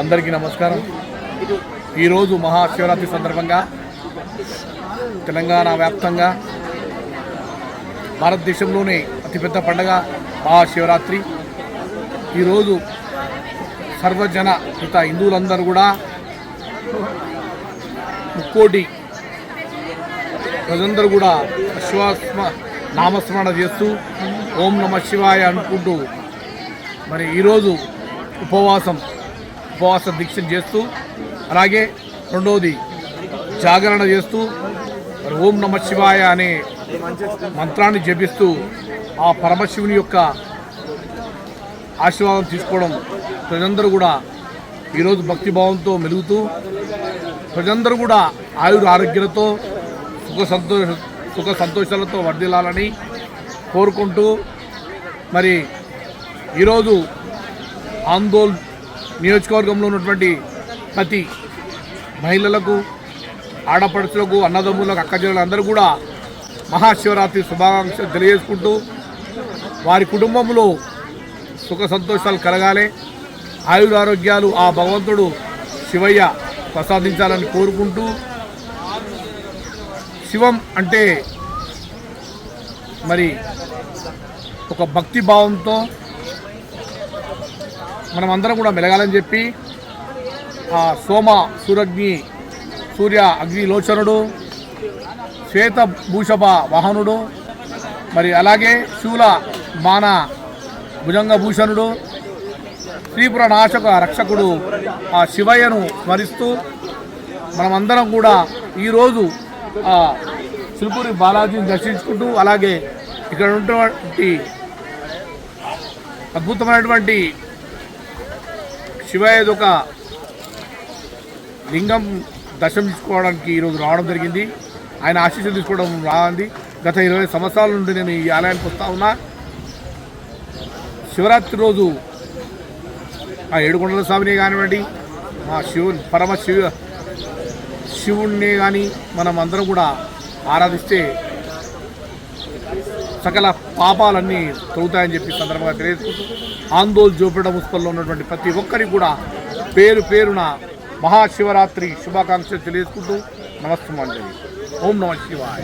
అందరికీ నమస్కారం. ఈరోజు మహాశివరాత్రి సందర్భంగా తెలంగాణ వ్యాప్తంగా భారతదేశంలోనే అతిపెద్ద పండగ మహాశివరాత్రి. ఈరోజు సర్వజన హిత హిందువులందరూ కూడా ముక్కోటి ప్రజలందరూ కూడా శివాస్మ నామస్మరణ చేస్తూ ఓం నమ శివాయ అనుకుంటూ మరి ఈరోజు ఉపవాసం ఉపవాస దీక్ష చేస్తూ అలాగే రెండవది జాగరణ చేస్తూ మరి ఓం నమ శివాయ అనే మంత్రాన్ని జపిస్తూ ఆ పరమశివుని యొక్క ఆశీర్వాదం తీసుకోవడం ప్రజలందరూ కూడా ఈరోజు భక్తిభావంతో మెలుగుతూ ప్రజలందరూ కూడా ఆయుర ఆరోగ్యాలతో సుఖ సంతోష సుఖ సంతోషాలతో వర్ధిల్లాలని కోరుకుంటూ మరి ఈరోజు ఆందోళన నియోజకవర్గంలో ఉన్నటువంటి ప్రతి మహిళలకు ఆడపడుచులకు అన్నదమ్ములకు అక్కజనులు అందరూ కూడా మహాశివరాత్రి శుభాకాంక్షలు తెలియజేసుకుంటూ వారి కుటుంబంలో సుఖ సంతోషాలు కలగాలి. ఆయురారోగ్యాలు ఆ భగవంతుడు శివయ్య ప్రసాదించాలని కోరుకుంటూ శివం అంటే మరి ఒక భక్తి భావంతో మనం అందరం కూడా మెలగాలని చెప్పి ఆ సోమ సూరగ్ని సూర్య అగ్ని లోచనుడు శ్వేత భూషభ వాహనుడు మరి అలాగే శూల బాణ భుజంగ భూషణుడు శ్రీపుర నాశక రక్షకుడు ఆ శివయ్యను స్మరిస్తూ మనమందరం కూడా ఈరోజు ఆ శిల్పూరి బాలాజీని దర్శించుకుంటూ అలాగే ఇక్కడ ఉన్నటువంటి అద్భుతమైనటువంటి శివయ్యది ఒక లింగం దర్శించుకోవడానికి ఈరోజు రావడం జరిగింది. ఆయన ఆశీస్సులు తీసుకోవడం రాంది. గత ఇరవై సంవత్సరాల నుండి నేను ఈ ఆలయానికి వస్తా ఉన్నా. శివరాత్రి రోజు ఆ ఏడుకొండల స్వామిని కానివ్వండి మా శివుని పరమ శివ శివుణ్ణి కానీ మనం అందరం కూడా ఆరాధిస్తే సకల పాపాలన్నీ తొలుతాయని చెప్పి సందర్భంగా తెలియజేసుకుంటూ ఆందోళన జోపేట మున్సిపల్లో ఉన్నటువంటి ప్రతి ఒక్కరికి కూడా పేరు పేరున మహాశివరాత్రి శుభాకాంక్షలు తెలియజేసుకుంటూ నమస్తమాంజలి ఓం నమ శివాయ.